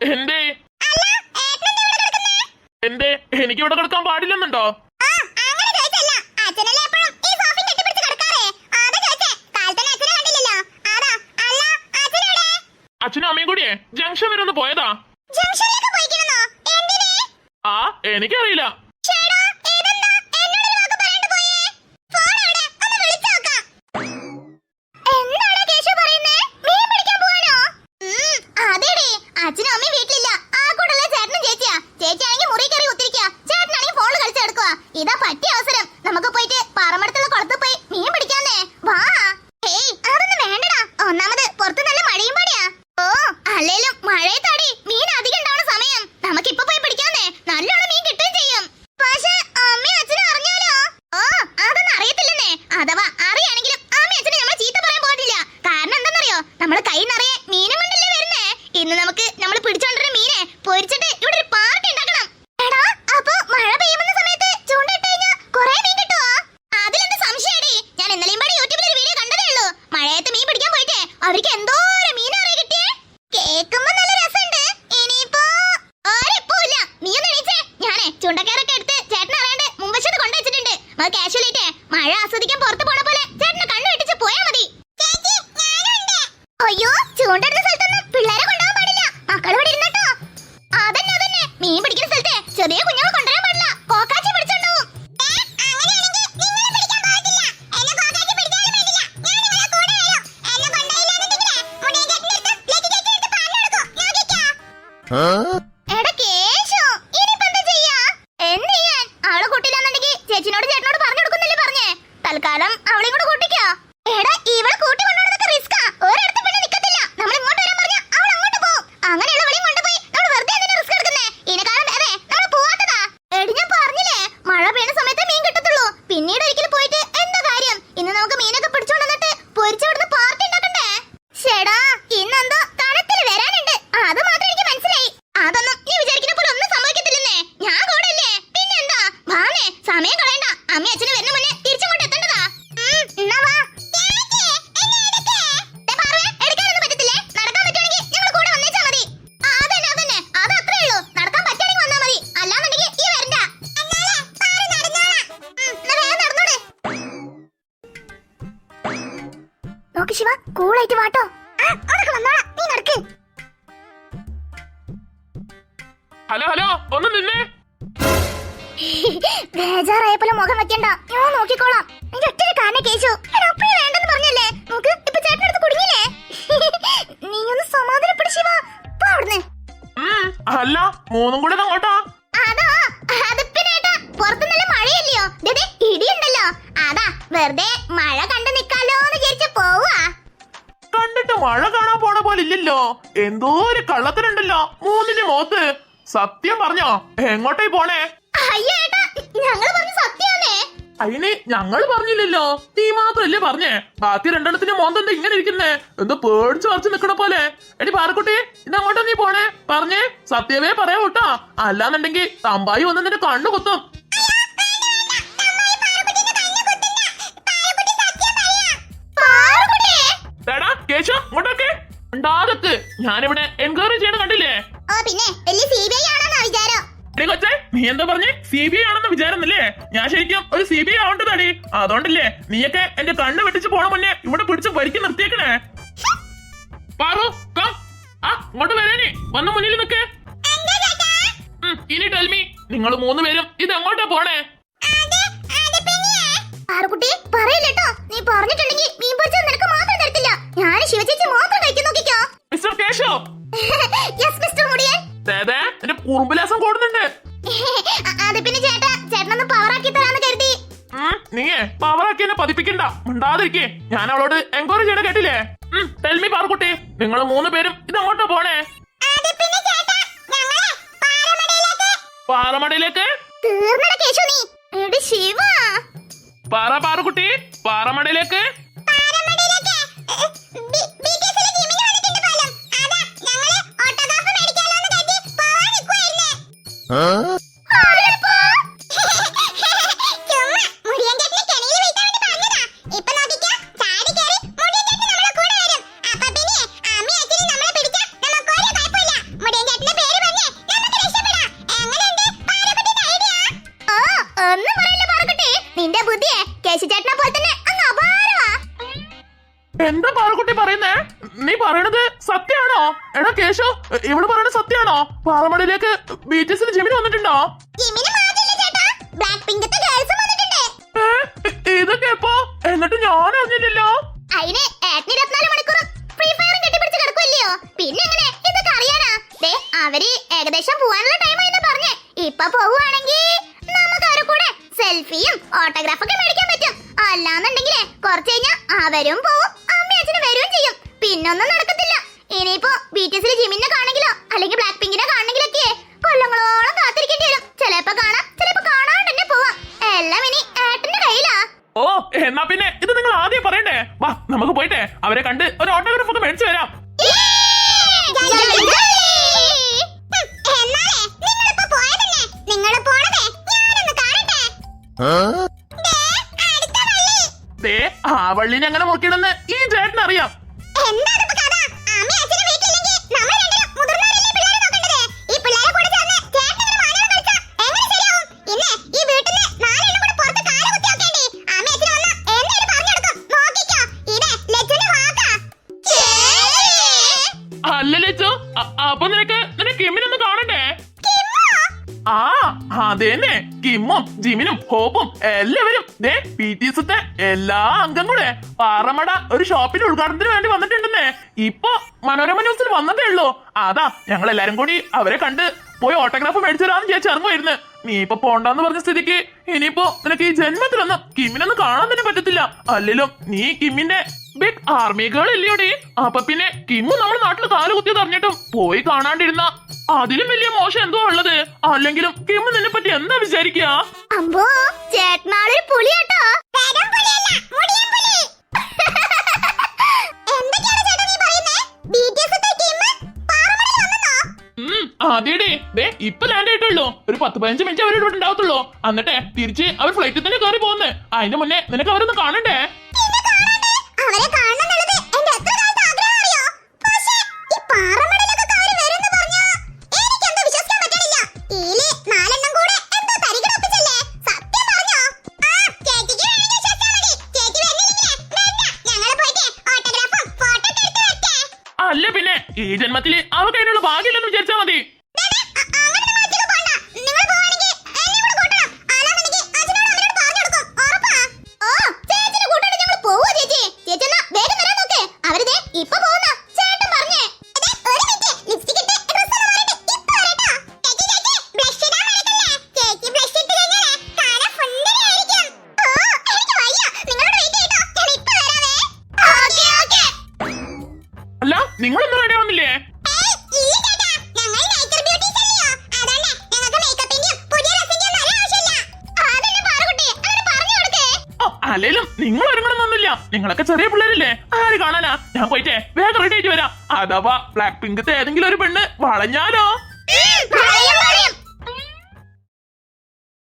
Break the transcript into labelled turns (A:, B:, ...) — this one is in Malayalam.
A: എന്തേ? എന്തേ? എനിക്ക് ഇവിടെ കിടക്കാൻ പാടില്ലെന്നുണ്ടോ? അച്ഛനും അമ്മയും കൂടിയേ? ജംഗ്ഷൻ വരെ ഒന്ന് പോയതാ. ആ എനിക്കറിയില്ല.
B: അച്ഛനും അമ്മയും വീട്ടിലില്ല. ആ കൂടല്ല ചേട്ടനും ചേച്ചിയാ. ചേച്ചിയാണെങ്കിൽ മുറി കയറി കുത്തിരിക്കുക ചേട്ടനാണെങ്കിൽ ഫോണിൽ കളിച്ചെടുക്കുക ഇതാ പറ്റിയ അവസരം നമുക്ക് പോയിട്ട് പാറമടത്തുള്ള കുളത്ത് പോയി മീൻ പിടിക്കാന്നേ വാ ഹേയ് അതൊന്നും വേണ്ടടാ ഒന്നാമത് പുറത്ത് നല്ല മഴയും പാടിയാ ഓ അല്ലേലും മഴയത്താടി മീൻ അധികം ഉണ്ടാവുന്ന സമയം നമുക്കിപ്പൊ പോയി പിടിക്കാന്നേ നല്ലോണം മീൻ കിട്ടുകയും ചെയ്യും പക്ഷേ അമ്മയും അച്ഛനും അറിഞ്ഞാലോ ഓ അതൊന്നും അറിയത്തില്ലെന്നേ അഥവാ അറിയാണെങ്കിലും അമ്മയും അച്ഛനും നമ്മളെ ചീത്ത പറയാൻ പോകില്ല കാരണം എന്താണെന്നറിയോ നമ്മൾ കൈ നിറയെ മീനും കൊണ്ടല്ലേ വരുന്നേ ഇന്ന് നമുക്ക് നമ്മൾ പിടിച്ചോണ്ടിരുന്ന മീനെ പൊരിച്ചിട്ട് ഇവിടെ ഒരു പാർട്ടി ഉണ്ടാക്കണം എടാ അപ്പൊ മഴ പെയ്യുന്ന സമയത്ത് ചൂണ്ടിട്ട് കഴിഞ്ഞാൽ കുറെ മീൻ കിട്ടുമോ അതിലെന്ത് സംശയടി ഞാൻ ഇന്നലെയും പാടി യൂട്യൂബിൽ ഒരു വീഡിയോ കണ്ടതേ ഉള്ളൂ മഴയത്ത് മീൻ പിടിക്കാൻ പോയിട്ടേ അവർക്ക് എന്തോരം മീനാറിയ കിട്ടിയേ കേൾക്കുമ്പോ നല്ല രസമുണ്ട് ഇനിയിപ്പോ ഒരിപ്പൂല്ല നീ ഒന്ന് എണീച്ചേ ഞാനേ ചൂണ്ടക്കാരൊക്കെ എടുത്ത് ചേട്ടൻ അറിയാണ്ട് മുമ്പശത്ത് കൊണ്ടുവച്ചിട്ടുണ്ട് അത് കാഷ്വലായിട്ടേ മഴ ആസ്വദിക്കാൻ പുറത്തു പോണ പോലെ ചേട്ടന് കണ്ണു വെട്ടിച്ച് പോയാ മതി. അയ്യോ ചൂണ്ടെടുത്ത സ്ഥലത്തൊന്നും പിള്ളേരെ കൊണ്ടുപോകാൻ പാടില്ല. മക്കൾ ഇവിടെ ഇരുന്നോ അതന്നെ അതന്നെ. മീൻ പിടിക്കുന്ന സ്ഥലത്തെ ചെറിയ കുഞ്ഞുങ്ങൾ കൊണ്ടുവരാൻ പാടില്ല. കോക്കാച്ചി പിടിച്ചോണ്ടാവും എടാ കൂളായിട്ട് വാട്ടോ.
A: ഹലോ ഹലോ ഒന്ന് നിന്നേ?
B: ബേജാറായപ്പോലെ മുഖം വെക്കണ്ട. ഞാൻ നോക്കിക്കോളാം. നിന്റെ ഒറ്റ കാരണം കേശു. അപ്പഴേ വേണ്ടെന്ന് പറഞ്ഞല്ലേ? നോക്ക് ഇപ്പൊ ചേട്ടനടുത്ത് കുടുങ്ങിയില്ലേ? നീ ഒന്ന് സമാധാനപ്പെട് ശിവ. അവിടുന്ന്.
A: അല്ല മൂന്നും കൂടെ അങ്ങോട്ടാ?
B: അതാ അത് പിന്നെ പുറത്ത് നല്ല മഴയല്ലയോ? ഇടിയുണ്ടല്ലോ. അതാ വെറുതെ മഴ കണ്ടു
A: മഴ കാണാൻ പോണ പോലെ ഇല്ലല്ലോ. എന്തോ ഒരു കള്ളത്തിനുണ്ടല്ലോ. മൂന്നിന്റെ മോത്ത് സത്യം പറഞ്ഞോ? എങ്ങോട്ടേ പോണേ? അയിന് ഞങ്ങൾ പറഞ്ഞില്ലല്ലോ. നീ മാത്രല്ലേ പറഞ്ഞേ? ബാക്കി രണ്ടെണ്ണത്തിന്റെ മോന്തെന്താ ഇങ്ങനെ ഇരിക്കുന്നേ? എന്തോ പേടിച്ചു വറച്ച് നിക്കണ പോലെ. എടി പാറക്കുട്ടി ഇത് അങ്ങോട്ടാ നീ പോണേ? പറഞ്ഞേ സത്യമേ പറയാ കേട്ടോ. അല്ലാന്നുണ്ടെങ്കിൽ തമ്പായി വന്ന് നിന്റെ കണ്ണു കുത്തും. ഞാനിവിടെ എൻക്വയറി ചെയ്യണ കണ്ടില്ലേ?
B: ഓ പിന്നെ വലിയ സി ബി ഐ ആണെന്നാ വിചാരം.
A: എടി കൊച്ചേ നീ എന്താ പറഞ്ഞേ? സി ബി ഐ ആണെന്ന് വിചാരന്നല്ലേ? ഞാൻ ശരിക്കും ഒരു സി ബി ഐ ആവേണ്ടതടി. അതുകൊണ്ടല്ലേ നീയൊക്കെ എന്റെ കണ്ണ് വെട്ടിച്ച് പോണ മുന്നേ ഇവിടെ പിടിച്ച് ഭരിക്ക് നിർത്തിയേക്കണേ. പാറു കം ആ ഇങ്ങോട്ട് വരാനേ വന്ന മുന്നിൽ നിൽക്കേ ഇനി ടെൽമി നിങ്ങൾ മൂന്ന് പേരും ഇത് എങ്ങോട്ടാ പോണേ?
B: പാറുകുട്ടി പറയില്ലട്ടോ നീ പറഞ്ഞിട്ടുണ്ടെങ്കിൽ
A: കുറുമ്പുലാസം കൂടുന്നുണ്ട്.
B: അത് പിന്നെ ചേട്ടാ ചേട്ടനൊന്ന് പവറാക്കി തരാന്ന് കരുതി.
A: നീയേ പവറാക്കി എന്നെ പതിപ്പിക്കണ്ട. ഉണ്ടാതിരിക്കേ ഞാൻ അവളോട് എൻക്വയറി ചെയ്യണ കേട്ടില്ലേ? തെൽമി പാറക്കുട്ടി നിങ്ങൾ മൂന്ന് പേരും ഇത് എങ്ങോട്ടാ പോണേ. പാറമടയിലേക്ക്?
B: പാറ പാറക്കുട്ടി നീ
A: എന്താ പാറക്കുട്ടി പറയുന്നേ?
B: നീ
A: പറയണത് സത്യാണോ എടാ കേശു ഇവൾ പറയണത് പാറമടയിലേക്ക് ബി ജെമിനി വന്നിട്ടുണ്ടോ? ഇതൊക്കെ എപ്പോ? എന്നിട്ട് ഞാൻ അറിഞ്ഞില്ലല്ലോ.
B: അതിന് മണിക്കൂറും ഫ്രീ ഫയറും കെട്ടിപ്പിടിച്ച് കിടക്കുമല്ലയോ പിന്നെ എങ്ങനെ? ഇതൊക്കെ അറിയാനാ. ദേ അവർ ഏകദേശം പോവാനുള്ള ടൈമായെന്ന് പറഞ്ഞേ. ഇപ്പൊ പോവുകയാണെങ്കിൽ നമുക്ക് അവരെ കൂടെ സെൽഫിയും ഓട്ടോഗ്രാഫൊക്കെ മേടിക്കാൻ പറ്റും. അല്ലാന്നുണ്ടെങ്കിലേ കുറച്ച് കഴിഞ്ഞാ അവരും പോവും അമ്മയും അച്ഛനും വരും ചെയ്യും. പിന്നൊന്നും നടക്കത്തില്ല. ഇനിയിപ്പോ ബി ടി എസിലെ ജിമിനെ
A: ഓ എന്നാ പിന്നെ ഇത് നിങ്ങൾ ആദ്യം പറയണ്ടേ? വാ നമുക്ക് പോയിട്ടെ. അവരെ കണ്ട് ഒരു ഓട്ടോഗ്രാഫ് ഒക്കെ മേടിച്ചു വരാം ദേ ആ വള്ളിനെ അങ്ങനെ മുറിക്കണമെന്ന് ഈ ചേട്ടന് അറിയാം അപ്പൊ നിനക്ക് നിനക്ക് കിമ്മിനൊന്ന് കാണണ്ടേ? ആ അതേന്നെ കിമ്മും ജിമിനും ഹോപ്പും എല്ലാവരും ദേ പി ടി എസത്തെ എല്ലാ അംഗം കൂടെ പാറമട ഒരു ഷോപ്പിന്റെ ഉദ്ഘാടനത്തിന് വേണ്ടി വന്നിട്ടുണ്ടെന്നേ. ഇപ്പൊ മനോരമ ന്യൂസിൽ വന്നതേ ഉള്ളൂ. അതാ ഞങ്ങൾ എല്ലാരും കൂടി അവരെ കണ്ട് പോയി ഓട്ടോഗ്രാഫ് മേടിച്ചു തരാമെന്ന് വിചാരിച്ച് ഇറങ്ങുമായിരുന്നു നീ ഇപ്പൊ പോണ്ടെന്ന് പറഞ്ഞ സ്ഥിതിക്ക് ഇനിയിപ്പോ നിനക്ക് ഈ ജന്മത്തിലൊന്നും കിമ്മിനൊന്നും കാണാൻ തന്നെ പറ്റത്തില്ല. അല്ലെങ്കിലും നീ കിമ്മിന്റെ ബിഗ് ആർമി ഗേൾ ഇല്ലയോടി അപ്പൊ പിന്നെ കിമ്മു നമ്മുടെ നാട്ടിൽ കാൽ കുത്തിയത് അറിഞ്ഞിട്ടും പോയി കാണാണ്ടിരുന്ന അതിലും വലിയ മോശം എന്തോ ഉള്ളത്? അല്ലെങ്കിലും കിമ്മു നിന്നെ പറ്റി എന്താ വിചാരിക്കുക
B: അമ്പോ ചേട്ടനാളൊരു
A: പുളിയട്ടോ. അതേടേ ദേ ഇപ്പൊ ലാൻഡ് ആയിട്ടുള്ളൂ. ഒരു പത്ത് പതിനഞ്ച് മിനിറ്റ് അവരുടെ ഇവിടെ ഉണ്ടാവത്തുള്ളൂ എന്നിട്ട് തിരിച്ച് അവർ ഫ്ലൈറ്റിൽ തന്നെ കയറി പോകുന്നത് അതിന് മുന്നേ നിനക്ക് അവരൊന്ന് കാണണ്ടേ? അല്ല പിന്നെ ഈ ജന്മത്തിൽ ഭാഗ്യമില്ലെന്ന് വിചാരിച്ചാൽ മതി. അല്ലേലും നിങ്ങൾ ഒരുങ്ങണമെന്നൊന്നുമില്ല നിങ്ങളൊക്കെ ചെറിയ പിള്ളേരില്ലേ? ആര് കാണാനാ? ഞാൻ പോയിട്ടേ വേഗം റെഡി ആയിട്ട് വരാം. അഥവാ ബ്ലാക്ക് പിങ്കത്തെ ഏതെങ്കിലും ഒരു പെണ്ണ് വളഞ്ഞാലോ?